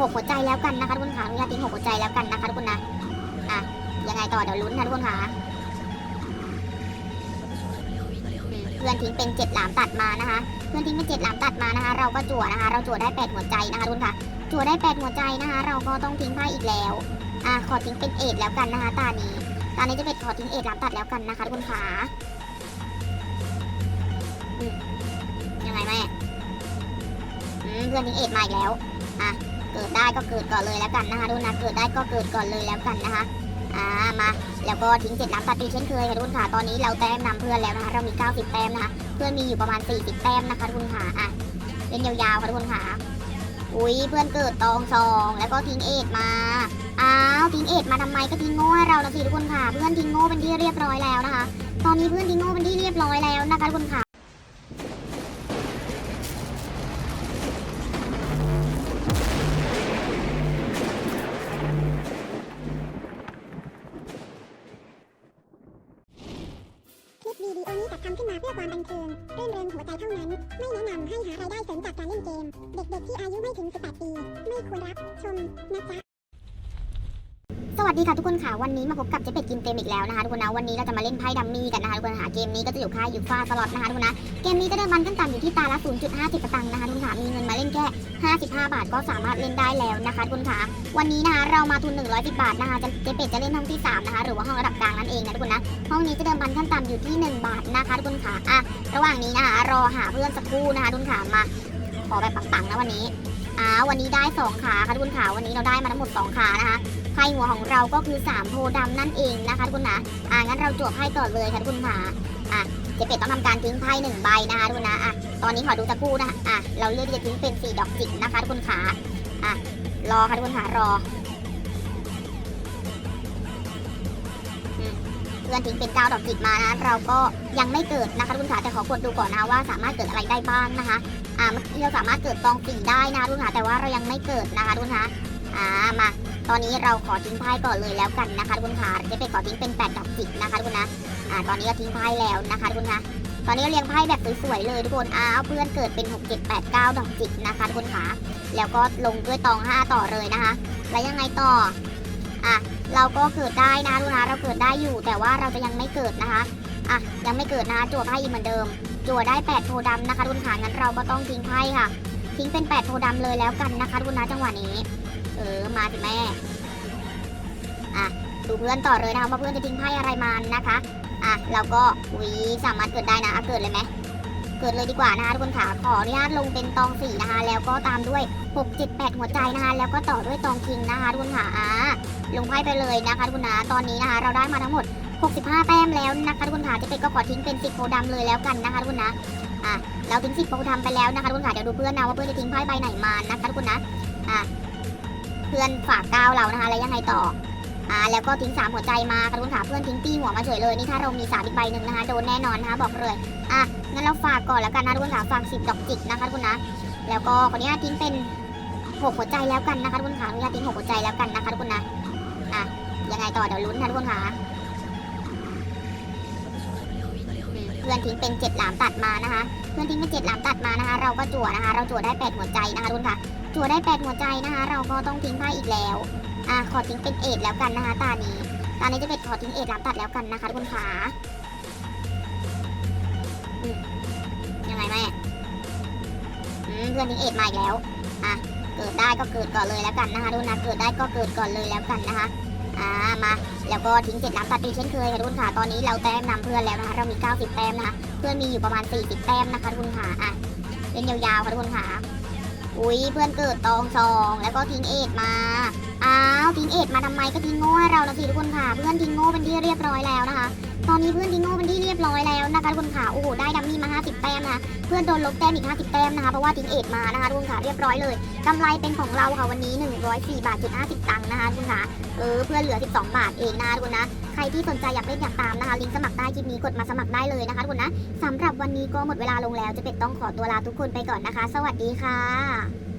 หกหัวใจแล้วกันนะคะทุกคนค่ะอนุญาตทิ้งหกหัวใจแล้วกันนะคะทุกคนนะอะยังไงต่อเดี๋ยวลุ้นนะทุกคนค่ะเพื่อนทิ้งเป็นเจ็ดหลามตัดมานะคะ เพื่อนทิ้งเป็นเจ็ดหลามตัดมานะคะ เราก็จั่วนะคะ เราจั่วได้แปดหัวใจนะคะทุกคนค่ะ จั่วได้แปดหัวใจนะคะ เราก็ต้องทิ้งไพ่อีกแล้วอะขอทิ้งเป็นเอ็ดแล้วกันนะคะตานี้ตานี้จะเป็นขอทิ้งเอ็ดหลามตัดแล้วกันนะคะทุกคนค่ะยังไงแม่เพื่อนทิ้งเอ็ดมาอีกแล้วอะ เกิดได้ก็เกิดก่อนเลยแล้วกันนะคะทุกคนนะเกิดได้ก็เกิดก่อนเลยแล้วกันนะคะอ่ามาแล้วก็ทิ้งเจ็ดหลามตัดอีเช่นเคยค่ะทุกคนค่ะตอนนี้เราแต้มนำเพื่อนแล้วนะคะเรามี 90 แต้มนะคะเพื่อนมีอยู่ประมาณ 40 แต้มนะคะทุกคนค่ะอะเล่นยาวๆค่ะทุกคนค่ะอุ้ยเพื่อนเกิดตองสองแล้วก็ทิ้งเอ็ดมาอ้าวทิ้งเอ็ดมาทำไมก็ทิ้งโง่ให้เราละสิทุกคนค่ะ เพื่อนทิ้งโง่เป็นที่เรียบร้อยแล้วนะคะ ตอนนี้เพื่อนทิ้งโง่เป็นที่เรียบร้อยแล้วนะคะทุกคนค่ะ ความบันเทิงรื่นเริงหัวใจเท่านั้น ไม่แนะนำให้หารายได้เสริมจากการเล่นเกม เด็กๆที่อายุไม่ถึง 18 ปี ไม่ควรรับ ชมนะจ๊ะ วัสดีค่ะทุกคนค่ะวันนี้มาพบกับเจ๊เป็ดกินเต็มอีกแล้วนะคะทุกคนนะวันนี้เราจะมาเล่นไพ่ดัมมี่กันนะคะทุกคนค่ะเกมนี้ก็จะอยู่ค่ายยูฟ่าสล็อตนะคะทุกคนนะเกมนี้จะได้บันขั้นต่ำอยู่ที่ตาละ 0.50สตางค์นะคะทุกคนค่ะมีเงินมาเล่นแค่ 55 บาทก็สามารถเล่นได้แล้วนะคะทุกคนค่ะวันนี้นะคะเรามาทุน 110 บาทนะคะเจ๊เป็ดจะเล่นห้องที่3นะคะหรือว่าห้องระดับกลางนั่นเองนะทุกคนนะห้องนี้จะเดิมพันขั้นต่ำอยู่ที่ 1 บาทนะคะทุกคนค่ะอะระหว่างนี้นะคะรอหาเพื่อนสักครู่นะคะทุกคนค่ะมาขอแบบปังๆนะวันนี้อ่าวันนี้ได้สองขาค่ะทุกคนค่ะวันนี้เราได้มาทั้งหมดสองขานะคะ ไพ่หัวของเราก็คือ3โพธิ์ดำนั่นเองนะคะทุกคนนะอ่างั้นเราจวบไพ่ก่อนเลยค่ะทุกคนค่ะอะเจ๊เป็ดต้องทำการทิ้งไพ่หนึ่งใบนะคะทุกคนนะอะตอนนี้ขอดูสักครู่นะอะเราเลือกที่จะทิ้งเป็น4ดอกจิกนะคะทุกคนค่ะอะรอค่ะทุกคนค่ะรอเพื่อนทิ้งเป็นเก้าดอกจิกมานะเราก็ยังไม่เกิดนะคะทุกคนค่ะแต่ขอกดดูก่อนนะว่าสามารถเกิดอะไรได้บ้างนะคะอ่าเราสามารถเกิดตองสี่ได้นะคะทุกคนค่ะแต่ว่าเรายังไม่เกิดนะคะทุกคนค่ะ อ่ามาตอนนี้เราขอทิ้งไพ่ก่อนเลยแล้วกันนะคะทุกคนค่ะเจะไปขอทิ้งเป็น8ดอกจิกนะคะทุกคนนะอ่าตอนนี้ก็ทิ้งไพ่แล้วนะคะทุกคนคะตอนนี้เรียงไพ่แบบสวยๆเลยทุกคนอ้าวเพื่อนเกิดเป็น 6 7 8 9 ดอกจิกนะคะทุกคนค่ะแล้วก็ลงด้วยตอง 5 ต่อเลยนะคะ แล้วยังไงต่ออะเราก็เกิดได้นะทุกคนะเราเกิดได้อยู่ แต่ว่าเราจะยังไม่เกิดนะคะอะยังไม่เกิดนะคะจั่วไพ่อีกเหมือนเดิม จั่วได้ 8 โพธิ์ดำนะคะทุกคนค่ะงั้นเราก็ต้องทิ้งไพ่ค่ะ ทิ้งเป็น 8 โพธิ์ดำเลยแล้วกันนะคะทุกคนนะจังหวะนี้ เออ มาสิแม่ อะ ดูเพื่อนต่อเลยนะคะว่าเพื่อนจะทิ้งไพ่อะไรมานะคะ อะ เราก็วีสามารถเกิดได้นะอะเกิดเลยไหมเกิดเลยดีกว่านะคะทุกคนค่ะขออนุญาตลงเป็นตองสี่นะคะ แล้วก็ตามด้วย6 7 8หัวใจนะคะ แล้วก็ต่อด้วยตองคิงนะคะทุกคนค่ะอ่าลงไพ่ไปเลยนะคะทุกคนนะตอนนี้นะคะ เราได้มาทั้งหมด 65 แต้มแล้วนะคะทุกคนค่ะจะเป็นก็ขอทิ้งเป็น10โพธิ์ดำเลยแล้วกันนะคะทุกคนนะอะเราทิ้ง10โพธิ์ดำไปแล้วนะคะทุกคนค่ะเดี๋ยวดูเพื่อนนะว่าเพื่อนจะทิ้งไพ่ใบไหนมานะคะทุกคนนะอะ พื่อนฝากก้าวเรานะคะแล้วยังไงต่ออ่าแล้วก็ทิ้งสามหัวใจมาค่ะทุกคนค่ะเพื่อนทิ้งตีหัวมาเฉยเลยนี่ถ้าเรามีสามอีกใบหนึ่งนะคะโดนแน่นอนนะคะบอกเลยอะงั้นเราฝากก่อนแล้วกันนะทุกคนค่ะฝากสิบดอกจิกนะคะทุกคนนะแล้วก็ขออนุญาตทิ้งเป็นหกหัวใจแล้วกันนะคะทุกคนค่ะอนุญาตทิ้งหกหัวใจแล้วกันนะคะทุกคนนะอะยังไงต่อเดี๋ยวลุ้นนะทุกคนค่ะเพื่อนทิ้งเป็นเจ็ดหลามตัดมานะคะ เพื่อนทิ้งเป็นเจ็ดหลามตัดมานะคะ เราก็จั่วนะคะ เราจั่วได้แปดหัวใจนะคะทุกคนค่ะ จั่วได้แปดหัวใจนะคะ เราก็ต้องทิ้งไพ่อีกแล้ว อะขอทิ้งเป็นเอ็ดแล้วกันนะคะ ตานี้ ตานี้จะเป็นขอทิ้งเอ็ดหลามตัดแล้วกันนะคะทุกคนค่ะอืมยังไงแม่อืมเพื่อนทิ้งเอ็ดมาอีกแล้ว อะ เกิดได้ก็เกิดก่อนเลยแล้วกันนะคะทุกคนนะเกิดได้ก็เกิดก่อนเลยแล้วกันนะคะอ่ามาแล้วก็ทิ้งเจ็ดน้ำตัดตีเช่นเคยค่ะทุกคนค่ะตอนนี้เราแต้มนำเพื่อนแล้วนะคะเรามี 90 แต้มนะคะเพื่อนมีอยู่ประมาณ 40 แต้มนะคะทุกคนค่ะอะเล่นยาวๆค่ะทุกคนค่ะ อุ้ยเพื่อนเกิดตองสองแล้วก็ทิ้งเอ็ดมาอ้าวทิ้งเอ็ดมาทำไมก็ทิ้งโง่ให้เราละสิทุกคนค่ะ เพื่อนทิ้งโง่เป็นที่เรียบร้อยแล้วนะคะ ตอนนี้เพื่อนทิ้งโง่เป็นที่เรียบร้อยแล้วนะคะทุกคนค่ะโอ้โหได้ดัมมี่มา 50 แต้มนะคะเพื่อนโดนลบแต้มอีก 50 แต้มนะคะเพราะว่าทิ้งเอ็ดมานะคะทุกคนค่ะเรียบร้อยเลยกำไรเป็นของเราค่ะวันนี้ 104 บาทจุด50ตังค์นะคะทุกคนค่ะเออเพื่อนเหลือ 12 บาทเองนะคะทุกคนนะใครที่สนใจอยากเล่นอยากตามนะคะลิงก์สมัครใต้คลิปนี้กดมาสมัครได้เลยนะคะทุกคนนะสำหรับวันนี้ก็หมดเวลาลงแล้วจะเป็ดต้องขอตัวลาทุกคนไปก่อนนะคะ สวัสดีค่ะ